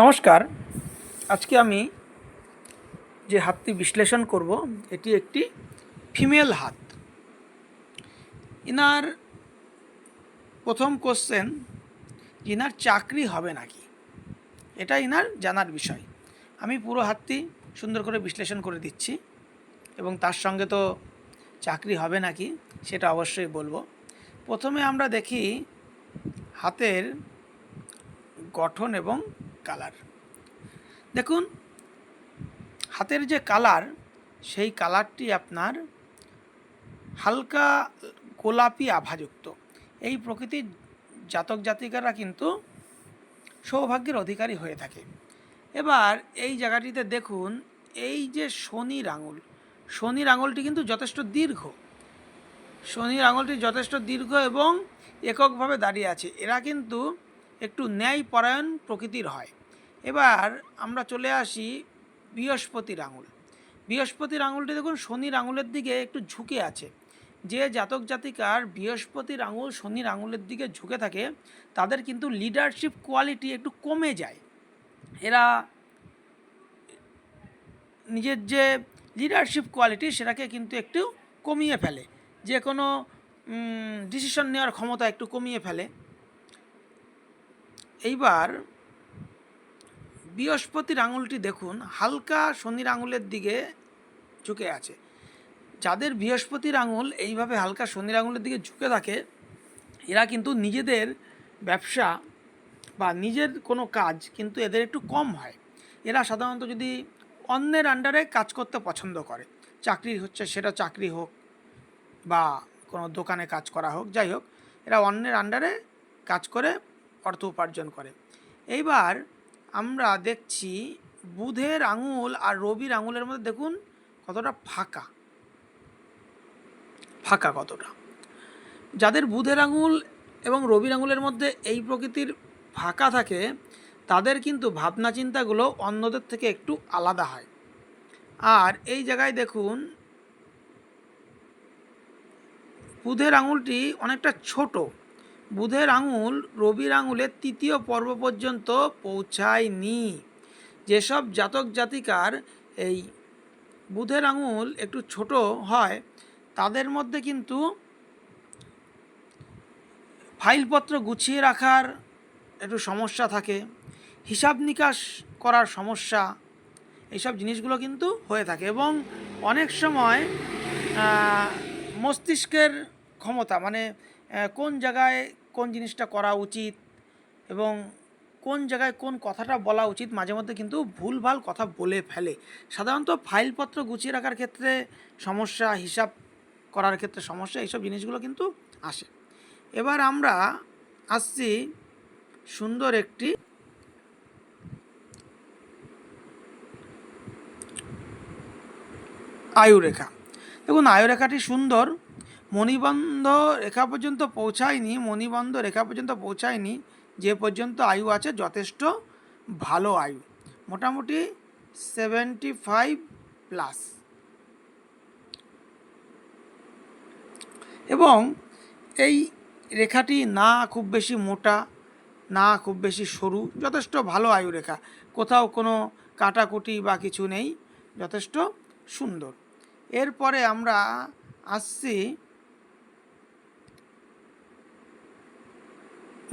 নমস্কার। আজকে আমি যে হাতটি বিশ্লেষণ করব, এটি একটি ফিমেল হাত। ইনার প্রথম কোশ্চেন ইনার চাকরি হবে নাকি? এটা ইনার জানার বিষয়। আমি পুরো হাতটি সুন্দর করে বিশ্লেষণ করে দিচ্ছি এবং তার সঙ্গে তো চাকরি হবে নাকি, সেটা অবশ্যই বলব। প্রথমে আমরা দেখি হাতের গঠন এবং কালার। দেখুন, হাতের যে কালার, সেই কালারটি আপনার হালকা গোলাপি আভাযুক্ত। এই প্রকৃতির জাতক জাতিকারা কিন্তু সৌভাগ্যের অধিকারী হয়ে থাকে। এবার এই জায়গাটিতে দেখুন, এই যে শনির আঙুল শনির আঙুলটি কিন্তু যথেষ্ট দীর্ঘ। শনির আঙুলটি যথেষ্ট দীর্ঘ এবং এককভাবে দাঁড়িয়ে আছে। এরা কিন্তু একটু ন্যায়পরায়ণ প্রকৃতির হয়। এবার আমরা চলে আসি বৃহস্পতির আঙুল। বৃহস্পতির আঙুলটি দেখুন, শনির আঙুলের দিকে একটু ঝুঁকে আছে। যে জাতক জাতিকার বৃহস্পতির আঙুল শনির আঙুলের দিকে ঝুঁকে থাকে, তাদের কিন্তু লিডারশিপ কোয়ালিটি একটু কমে যায়। এরা নিজের যে লিডারশিপ কোয়ালিটি সেটাকে কিন্তু একটু কমিয়ে ফেলে। যে কোনো ডিসিশন নেওয়ার ক্ষমতা একটু কমিয়ে ফেলে। এইবার বৃহস্পতির আঙুলটি দেখুন, হালকা শনির আঙুলের দিকে ঝুঁকে আছে। যাদের বৃহস্পতির আঙুল এইভাবে হালকা শনির আঙুলের দিকে ঝুঁকে থাকে, এরা কিন্তু নিজেদের ব্যবসা বা নিজের কোনো কাজ কিন্তু এদের একটু কম হয়। এরা সাধারণত যদি অন্যের আন্ডারে কাজ করতে পছন্দ করে, চাকরি হচ্ছে সেটা চাকরি হোক বা কোনো দোকানে কাজ করা হোক, যাই হোক, এরা অন্যের আন্ডারে কাজ করে অর্থ উপার্জন করে। এইবার আমরা দেখছি বুধের আঙুল আর রবির আঙুলের মধ্যে দেখুন কতটা ফাঁকা। ফাঁকা কতটা। যাদের বুধের আঙুল এবং রবির আঙুলের মধ্যে এই প্রকৃতির ফাঁকা থাকে, তাদের কিন্তু ভাবনা চিন্তাগুলো অন্যদের থেকে একটু আলাদা হয়। আর এই জায়গায় দেখুন বুধের আঙুলটি অনেকটা ছোট। বুধের আঙুল রবির আঙুলের তৃতীয় পর্ব পর্যন্ত পৌঁছায়নি। যেসব জাতক জাতিকার এই বুধের আঙুল একটু ছোট হয়, তাদের মধ্যে কিন্তু ফাইলপত্র গুছিয়ে রাখার একটু সমস্যা থাকে, হিসাব নিকাশ করার সমস্যা, এইসব জিনিসগুলো কিন্তু হয়ে থাকে এবং অনেক সময় মস্তিষ্কের ক্ষমতা মানে কোন জায়গায় কোন জিনিসটা করা উচিত এবং কোন জায়গায় কোন কথাটা বলা উচিত, মাঝে মধ্যে কিন্তু ভুলভাল কথা বলে ফেলে। সাধারণত ফাইলপত্র গুছিয়ে রাখার ক্ষেত্রে সমস্যা, হিসাব করার ক্ষেত্রে সমস্যা, এইসব জিনিসগুলো কিন্তু আসে। এবার আমরা আসছি সুন্দর একটি আয়ুরেখা। দেখুন, আয়ুরেখাটি সুন্দর। মণিবন্ধ রেখা পর্যন্ত পৌঁছায়নি, মণিবন্ধ রেখা পর্যন্ত পৌঁছায়নি, যে পর্যন্ত আয়ু আছে যথেষ্ট ভালো আয়ু। মোটামুটি সেভেন্টি ফাইভ প্লাস এবং এই রেখাটি না খুব বেশি মোটা, না খুব বেশি সরু, যথেষ্ট ভালো আয়ু রেখা। কোথাও কোনো কাটাকুটি বা কিছু নেই, যথেষ্ট সুন্দর। এরপরে আমরা আসছি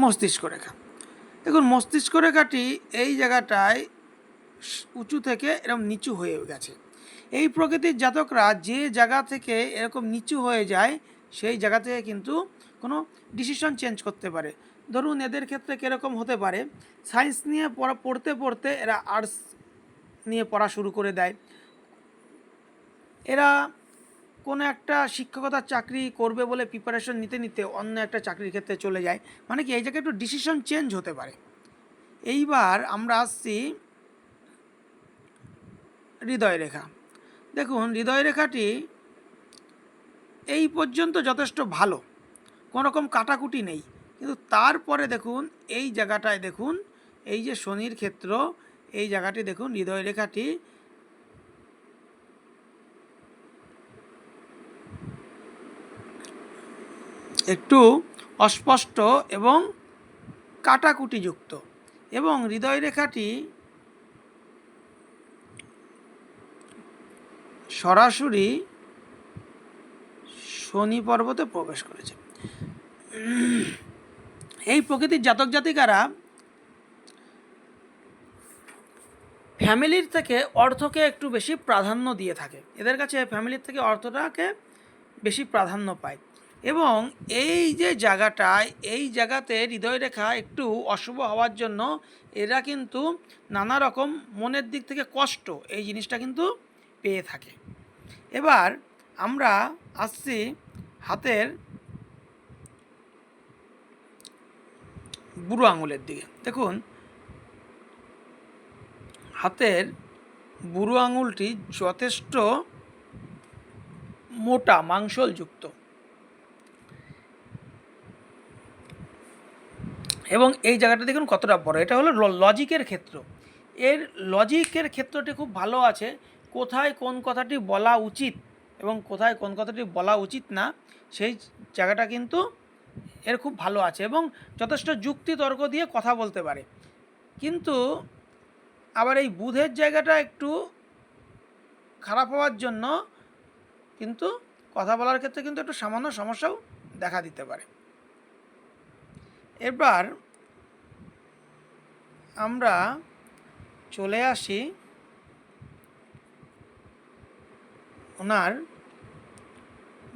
মস্তিষ্ক রেখা দেখুন মস্তিষ্ক রেখাটি এই জায়গাটায় উঁচু থেকে এরকম নিচু হয়ে গেছে। এই প্রকৃতির জাতকরা যে জায়গা থেকে এরকম নিচু হয়ে যায়, সেই জায়গা থেকে কিন্তু কোনো ডিসিশন চেঞ্জ করতে পারে। ধরুন, এদের ক্ষেত্রে কীরকম হতে পারে সায়েন্স নিয়ে পড়া, পড়তে পড়তে এরা আর্টস নিয়ে পড়া শুরু করে দেয়। এরা কোনো একটা শিক্ষকতার চাকরি করবে বলে প্রিপারেশন নিতে নিতে অন্য একটা চাকরির ক্ষেত্রে চলে যায়। মানে কি, এই জায়গায় একটু ডিসিশন চেঞ্জ হতে পারে। এইবার আমরা আসছি হৃদয় রেখা। দেখুন, হৃদয় রেখাটি এই পর্যন্ত যথেষ্ট ভালো। কোনো রকম কাটাকুটি নেই। কিন্তু তারপরে দেখুন, এই জায়গাটায় দেখুন, এই যে শনির ক্ষেত্র, এই জায়গাটি দেখুন, হৃদয় একটু অস্পষ্ট এবং কাটাকুটিযুক্ত এবং হৃদয় রেখাটি সরাসরি শনি পর্বতে প্রবেশ করেছে। এই প্রকৃতির জাতক জাতিকারা ফ্যামিলির থেকে অর্থকে একটু বেশি প্রাধান্য দিয়ে থাকে। এদের কাছে ফ্যামিলির থেকে অর্থটাকে বেশি প্রাধান্য পায়। এবং এই যে জায়গাটায় এই জায়গাতে হৃদয় রেখা একটু অশুভ হওয়ার জন্য এরা কিন্তু নানা রকম মনের দিক থেকে কষ্ট এই জিনিসটা কিন্তু পেয়ে থাকে। এবার আমরা আসছি হাতের বুড়ো আঙুলের দিকে। দেখুন, হাতের বুড়ো আঙুলটি যথেষ্ট মোটা, মাংসলযুক্ত। এবং এই জায়গাটা দেখুন কতটা বড়। এটা হলো লজিকের ক্ষেত্র। এর লজিকের ক্ষেত্রটি খুব ভালো আছে। কোথায় কোন কথাটি বলা উচিত এবং কোথায় কোন কথাটি বলা উচিত না, সেই জায়গাটা কিন্তু এর খুব ভালো আছে এবং যথেষ্ট যুক্তি তর্ক দিয়ে কথা বলতে পারে। কিন্তু আবার এই বুধের জায়গাটা একটু খারাপ হওয়ার জন্য কিন্তু কথা বলার ক্ষেত্রে কিন্তু একটু সামান্য সমস্যাও দেখা দিতে পারে। এবার আমরা চলে আসি ওনার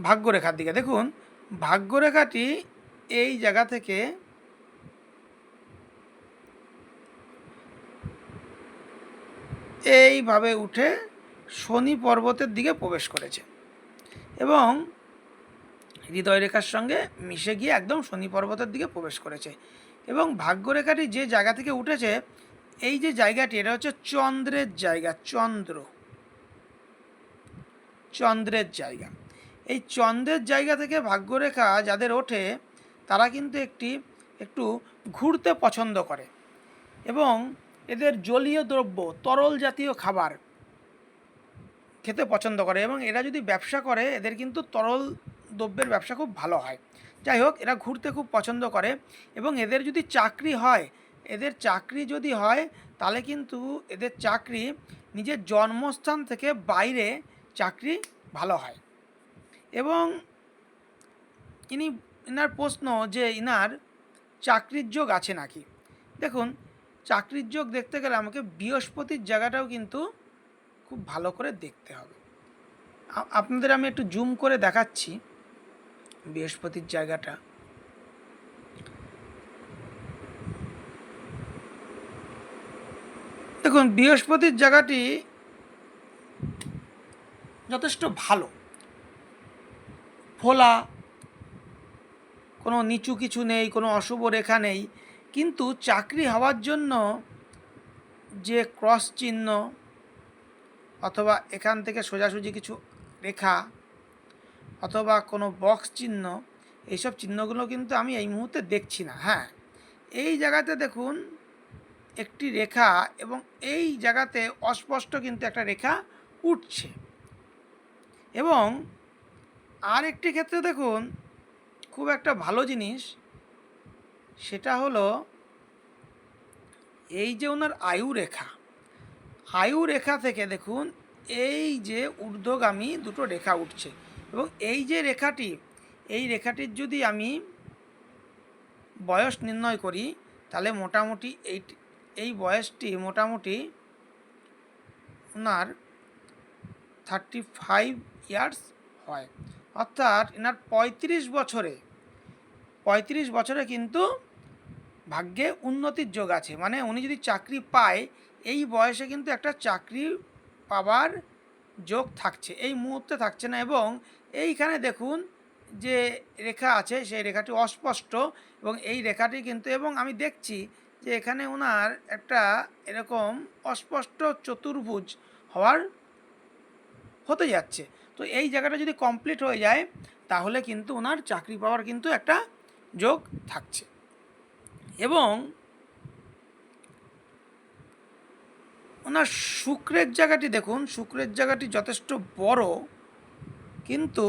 ভাগ্যরেখার দিকে। দেখুন, ভাগ্যরেখাটি এই জায়গা থেকে এইভাবে উঠে শনি পর্বতের দিকে প্রবেশ করেছে এবং হৃদয় রেখার সঙ্গে মিশে গিয়ে একদম শনি পর্বতের দিকে প্রবেশ করেছে। এবং ভাগ্যরেখাটি যে জায়গা থেকে উঠেছে, এই যে জায়গাটি, এটা হচ্ছে চন্দ্রের জায়গা, চন্দ্র। চন্দ্রের জায়গা। এই চন্দ্রের জায়গা থেকে ভাগ্যরেখা যাদের ওঠে, তারা কিন্তু একটি, একটু ঘুরতে পছন্দ করে। এবং এদের জলীয় দ্রব্য, তরল জাতীয় খাবার খেতে পছন্দ করে। এবং এরা যদি ব্যবসা করে, এদের কিন্তু তরল দ্রব্যের ব্যবসা খুব ভালো হয়। যাই হোক, এরা ঘুরতে খুব পছন্দ করে এবং এদের যদি চাকরি হয়, এদের চাকরি যদি হয়, তাহলে কিন্তু এদের চাকরি নিজের জন্মস্থান থেকে বাইরে চাকরি ভালো হয়। এবং ইনি, ইনার প্রশ্ন যে ইনার চাকরির যোগ আছে নাকি? দেখুন, চাকরির যোগ দেখতে গেলে আমাকে বৃহস্পতির জায়গাটাও কিন্তু খুব ভালো করে দেখতে হবে। আপনাদের আমি একটু জুম করে দেখাচ্ছি। বৃহস্পতির জায়গাটা। দেখুন, বৃহস্পতির জায়গাটি যথেষ্ট ভালো। ফোলা, কোনো নিচু কিছু নেই, কোনো অশুভ রেখা নেই, কিন্তু চাকরি হওয়ার জন্য যে ক্রস চিহ্ন অথবা এখান থেকে সোজাসুজি কিছু রেখা অথবা কোনো বক্স চিহ্ন, এইসব চিহ্নগুলো কিন্তু আমি এই মুহূর্তে দেখছি না হ্যাঁ। এই জায়গাতে দেখুন একটি রেখা এবং এই জায়গাতে অস্পষ্ট কিন্তু একটা রেখা উঠছে। এবং আর একটি ক্ষেত্রে দেখুন, খুব একটা ভালো জিনিস, সেটা হলো এই যে ওনার আয়ু রেখা। আয়ু রেখা থেকে দেখুন, এই যে ঊর্ধ্বগামী দুটো রেখা উঠছে। এবং এই যে রেখাটি, এই রেখাটির যদি আমি বয়স নির্ণয় করি, তাহলে মোটামুটি এই এই বয়সটি মোটামুটি ওনার থার্টি ফাইভ ইয়ার্স হয়। অর্থাৎ এনার পঁয়ত্রিশ বছরে পঁয়ত্রিশ বছরে কিন্তু ভাগ্যে উন্নতির যোগ আছে। মানে উনি যদি চাকরি পায়, এই বয়সে কিন্তু একটা চাকরি পাবার যোগ থাকছে, এই মুহূর্তে থাকছে না এবং এইখানে দেখুন যে রেখা আছে, সেই রেখাটি অস্পষ্ট এবং এই রেখাটি কিন্তু, এবং আমি দেখছি যে এখানে ওনার একটা এরকম অস্পষ্ট চতুর্ভুজ হওয়ার হতে যাচ্ছে। তো এই জায়গাটা যদি কমপ্লিট হয়ে যায়, তাহলে কিন্তু ওনার চাকরি পাওয়ার কিন্তু একটা যোগ থাকছে। এবং ওনার শুক্রের জায়গাটি দেখুন, শুক্রের জায়গাটি যথেষ্ট বড়। কিন্তু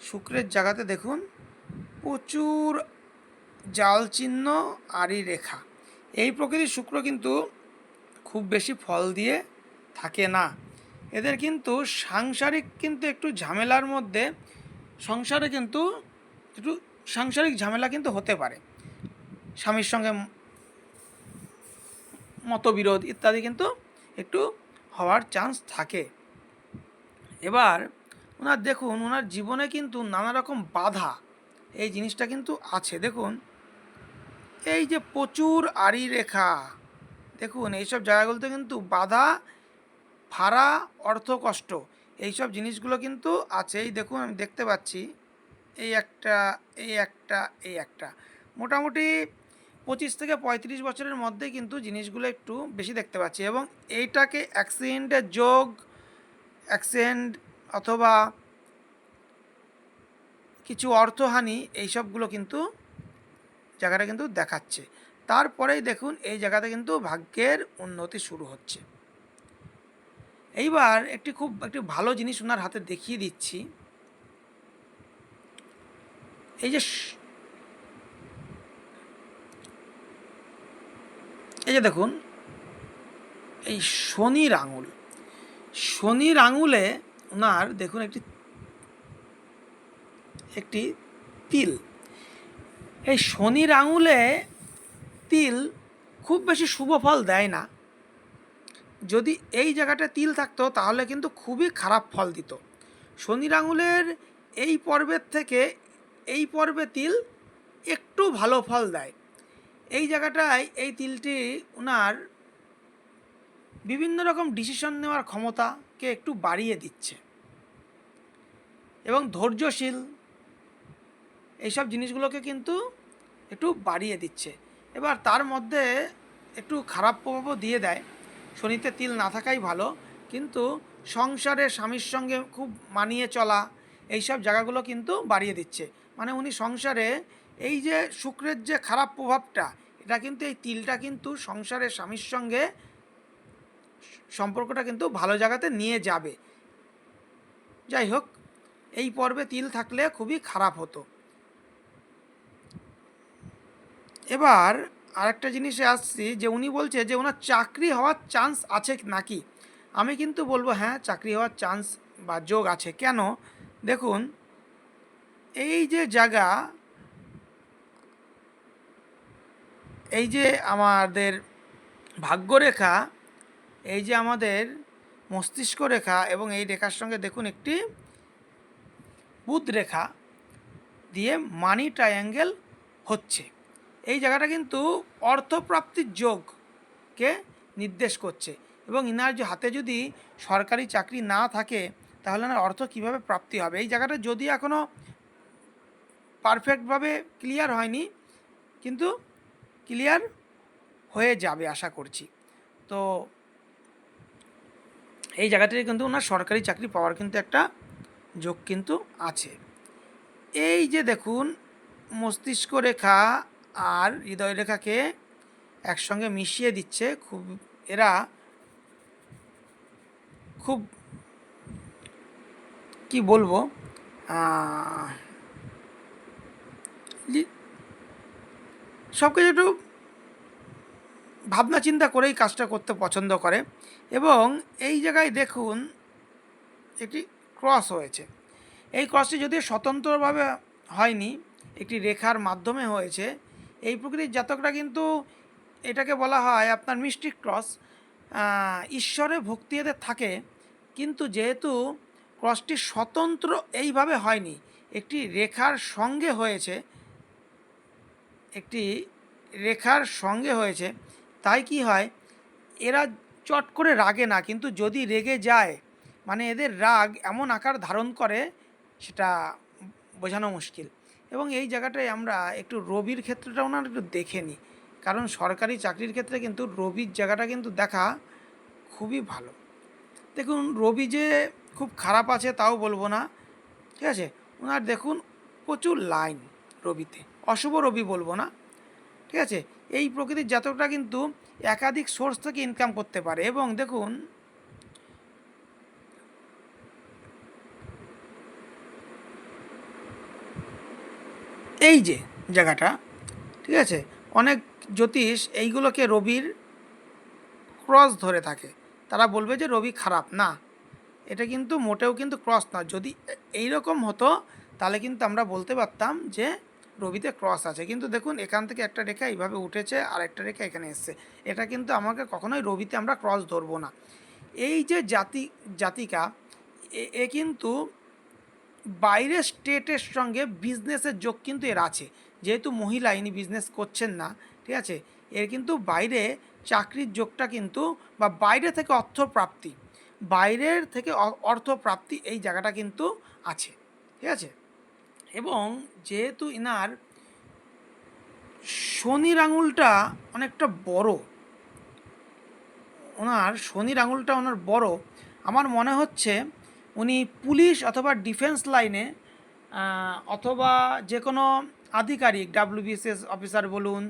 শুক্রের জায়গাতে দেখুন প্রচুর জাল চিহ্ন আড়ি রেখা। এই প্রকৃতির শুক্র কিন্তু খুব বেশি ফল দিয়ে থাকে না। এদের কিন্তু সাংসারিক কিন্তু একটু ঝামেলার মধ্যে, সংসারে কিন্তু একটু সাংসারিক ঝামেলা কিন্তু হতে পারে। স্বামীর সঙ্গে মতবিরোধ ইত্যাদি কিন্তু একটু হওয়ার চান্স থাকে। এবার ওনার দেখুন, ওনার জীবনে কিন্তু নানা রকম বাধা। এই জিনিসটা কিন্তু আছে। দেখুন, এই যে প্রচুর আড়ি রেখা দেখুন, এইসব জায়গাগুলোতে কিন্তু বাধা, ভাড়া অর্থ কষ্ট এইসব জিনিসগুলো কিন্তু আছে এই দেখুন, আমি দেখতে পাচ্ছি, এই একটা এই একটা এই একটা। মোটামুটি পঁচিশ থেকে পঁয়ত্রিশ বছরের মধ্যে কিন্তু জিনিসগুলো একটু বেশি দেখতে পাচ্ছি এবং এইটাকে অ্যাক্সিডেন্টের যোগ অ্যাক্সিডেন্ট অথবা কিছু অর্থহানি এইসবগুলো কিন্তু জায়গাটা কিন্তু দেখাচ্ছে। তারপরেই দেখুন, এই জায়গাতে কিন্তু ভাগ্যের উন্নতি শুরু হচ্ছে। এইবার একটি খুব, একটি ভালো জিনিস ওনার হাতে দেখিয়ে দিচ্ছি। এই যে এই যে দেখুন, এই শনির আঙুল। শনির আঙুলে ওনার, দেখুন একটি একটি তিল। এই শনির আঙুলে তিল খুব বেশি শুভ ফল দেয় না। যদি এই জায়গাটা তিল থাকতো, তাহলে কিন্তু খুবই খারাপ ফল দিত। শনির আঙুলের এই পর্বের থেকে, এই পর্বে তিল একটু ভালো ফল দেয়। এই জায়গাটায় এই তিলটি ওনার বিভিন্ন রকম ডিসিশন নেওয়ার ক্ষমতাকে একটু বাড়িয়ে দিচ্ছে। এবং ধৈর্যশীল এইসব জিনিসগুলোকে কিন্তু একটু বাড়িয়ে দিচ্ছে। এবার তার মধ্যে একটু খারাপ প্রভাবও দিয়ে দেয়। শনিতে তিল না থাকাই ভালো, কিন্তু সংসারে স্বামীর সঙ্গে খুব মানিয়ে চলা এইসব জায়গাগুলো কিন্তু বাড়িয়ে দিচ্ছে। মানে উনি সংসারে এই যে শুক্রের যে খারাপ প্রভাবটা, এটা কিন্তু এই তিলটা কিন্তু সংসারে স্বামীর সঙ্গে সম্পর্কটা কিন্তু ভালো জায়গাতে নিয়ে যাবে। যাই হোক, এই পর্বে তিল থাকলে খুবই খারাপ হতো। এবার আরেকটা জিনিসে আসছি যে উনি বলছে যে ওনার চাকরি হওয়ার চান্স আছে নাকি? আমি কিন্তু বলব হ্যাঁ চাকরি হওয়ার চান্স বা যোগ আছে। কেন? দেখুন, এই যে জায়গা, এই যে আমাদের ভাগ্যরেখা এই যে আমাদের মস্তিষ্ক রেখা এবং এই রেখার সঙ্গে দেখুন একটি বুধ রেখা দিয়ে মানি ট্রায়াঙ্গেল হচ্ছে। এই জায়গাটা কিন্তু অর্থপ্রাপ্তির যোগকে নির্দেশ করছে এবং ইনার হাতে যদি সরকারি চাকরি না থাকে, তাহলে না অর্থ কীভাবে প্রাপ্তি হবে? এই জায়গাটা যদি এখনও পারফেক্টভাবে ক্লিয়ার হয়নি, কিন্তু ক্লিয়ার হয়ে যাবে আশা করছি। তো এই জায়গাটাতে কিন্তু ওনার সরকারি চাকরি পাওয়ার কিন্তু একটা যোগ কিন্তু আছে। এই যে দেখুন, মস্তিষ্ক রেখা আর হৃদয় রেখাকে একসঙ্গে মিশিয়ে দিচ্ছে, খুব এরা খুব কি বলব সব কিছু একটু ভাবনা চিন্তা করেই কাজটা করতে পছন্দ করে। এবং এই জায়গায় দেখুন, একটি ক্রস হয়েছে। এই ক্রসটি যদিও স্বতন্ত্রভাবে হয়নি, একটি রেখার মাধ্যমে হয়েছে, এই প্রকৃতির জাতকরা কিন্তু এটাকে বলা হয় আপনার মিস্টিক ক্রস। ঈশ্বরে ভক্তি এদের থাকে, কিন্তু যেহেতু ক্রসটি স্বতন্ত্র এইভাবে হয়নি, একটি রেখার সঙ্গে হয়েছে, একটি রেখার সঙ্গে হয়েছে তাই কি হয়? এরা চট করে রাগে না, কিন্তু যদি রেগে যায় মানে এদের রাগ এমন আকার ধারণ করে, সেটা বোঝানো মুশকিল। এবং এই জায়গাটায় আমরা একটু রবির ক্ষেত্রটা ওনার একটু দেখে নিই। কারণ সরকারি চাকরির ক্ষেত্রে কিন্তু রবির জায়গাটা কিন্তু দেখা খুবই ভালো। দেখুন, রবি যে খুব খারাপ আছে তাও বলব না, ঠিক আছে? ওনার দেখুন প্রচুর লাইন রবিতে। অশুভ রবি বলব না। ঠিক আছে? এই প্রকৃতির জাতকটা কিন্তু একাধিক সোর্স থেকে ইনকাম করতে পারে এবং দেখুন, এই যে জায়গাটা, ঠিক আছে? অনেক জ্যোতিষ এইগুলোকে রবির ক্রস ধরে থাকে। তারা বলবে যে রবি খারাপ, না। এটা কিন্তু মোটেও কিন্তু ক্রস না। যদি এই রকম হতো, তাহলে কিন্তু আমরা বলতে পারতাম যে রবিতে ক্রস আছে। কিন্তু দেখুন, এখান থেকে একটা রেখা এইভাবে উঠেছে আর একটা রেখা এখানে এসছে। এটা কিন্তু আমাকে কখনোই রবিতে আমরা ক্রস ধরবো না। এই যে জাতি, জাতিকা, এ- কিন্তু বাইরের স্টেটের সঙ্গে বিজনেসের যোগ কিন্তু এর আছে। যেহেতু মহিলা ইনি বিজনেস করছেন না, ঠিক আছে? এর কিন্তু বাইরে চাকরির যোগটা কিন্তু বা বাইরে থেকে অর্থ প্রাপ্তি বাইরের থেকে অ- অর্থ প্রাপ্তি এই জায়গাটা কিন্তু আছে, ঠিক আছে? এবং যেহেতু ইনার শনির আঙুলটা অনেকটা বড়, ওনার শনির আঙুলটা ওনার বড়, আমার মনে হচ্ছে উনি পুলিশ অথবা ডিফেন্স লাইনে অথবা যে কোনো আধিকারিক, ডাব্লিউবিএসএস অফিসার বলুন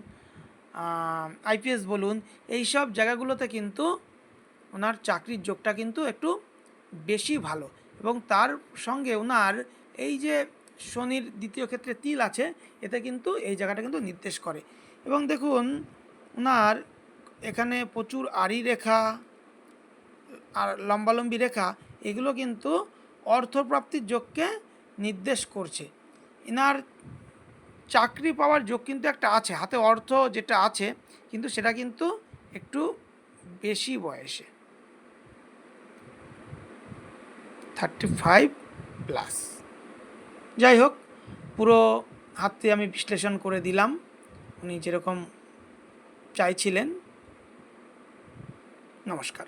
আইপিএস বলুন, এই সব জায়গাগুলোতে কিন্তু ওনার চাকরির যোগটা কিন্তু একটু বেশি ভালো এবং তার সঙ্গে ওনার এই যে শনির দ্বিতীয় ক্ষেত্রে তিল আছে, এতে কিন্তু এই জায়গাটা কিন্তু নির্দেশ করে। এবং দেখুন ওনার এখানে প্রচুর আড়ি রেখা, আর লম্বালম্বি রেখা, এগুলো কিন্তু অর্থপ্রাপ্তির যোগকে নির্দেশ করছে। এনার চাকরি পাওয়ার যোগ কিন্তু একটা আছে, হাতে অর্থ যেটা আছে, কিন্তু সেটা কিন্তু একটু বেশি বয়সে। Thirty five plus. যাই হোক পুরো হাতটি আমি বিশ্লেষণ করে দিলাম। উনি যেরকম চাইছিলেন। নমস্কার।